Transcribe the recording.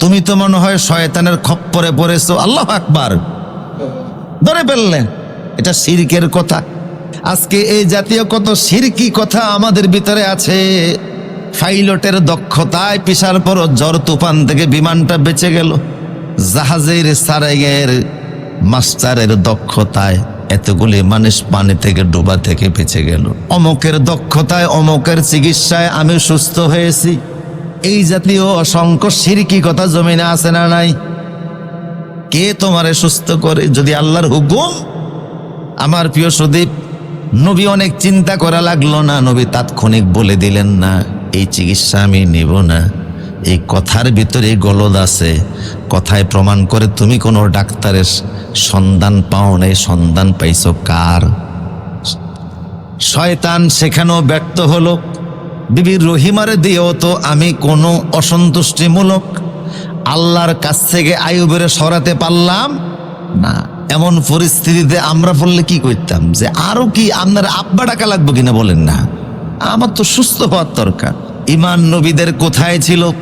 তুমি তো মনে হয় শয়তানের খপ্পরে পড়েছো। আল্লাহ আকবার। ধরে ফেললেন এটা সিরকের কথা। আজকে এই জাতীয় কত সিরকি কথা আমাদের ভিতরে আছে। পাইলটের দক্ষতায় পিসার পর জ্বর তুফান থেকে বিমানটা বেঁচে গেল। জাহাজের সারাইয়ের মাস্টারের দক্ষতায় এতগুলি মানুষ পানি থেকে, ডোবা থেকে বেঁচে গেল। অমকের দক্ষতায়, অমকের চিকিৎসায় আমি সুস্থ হয়েছি। এই জাতীয় অসংখ্য সিরকি কথা জমিনে আছে না নাই? কে তোমারে সুস্থ করে? যদি আল্লাহর হুকুম? আমার প্রিয় সুদীপ, নবী অনেক চিন্তা করা লাগল না, নবী তাৎক্ষণিক বলে দিলেন, না, এই চিকিৎসা আমি নেব না। এই কথার ভিতরে গলদ আছে। কথায় প্রমাণ করে তুমি কোনো ডাক্তারের সন্ধান পাও নাই। সন্ধান পাইছ কার? শয়তান সেখানেও ব্যর্থ হলো। বিবি রহিমারে দিয়েও তো আমি কোনো অসন্তুষ্টিমূলক আল্লাহর কাছ থেকে আয়ুবের সরাতে পারলাম না। এমন পরিস্থিতিতে আমরা বললে কি করতাম? যে আরও কি আপনার আব্বা টাকা লাগবে কিনা বলেন না। আমার তো সুস্থ হওয়ার দরকার। ইমান নবীদের কোথায় ছিল?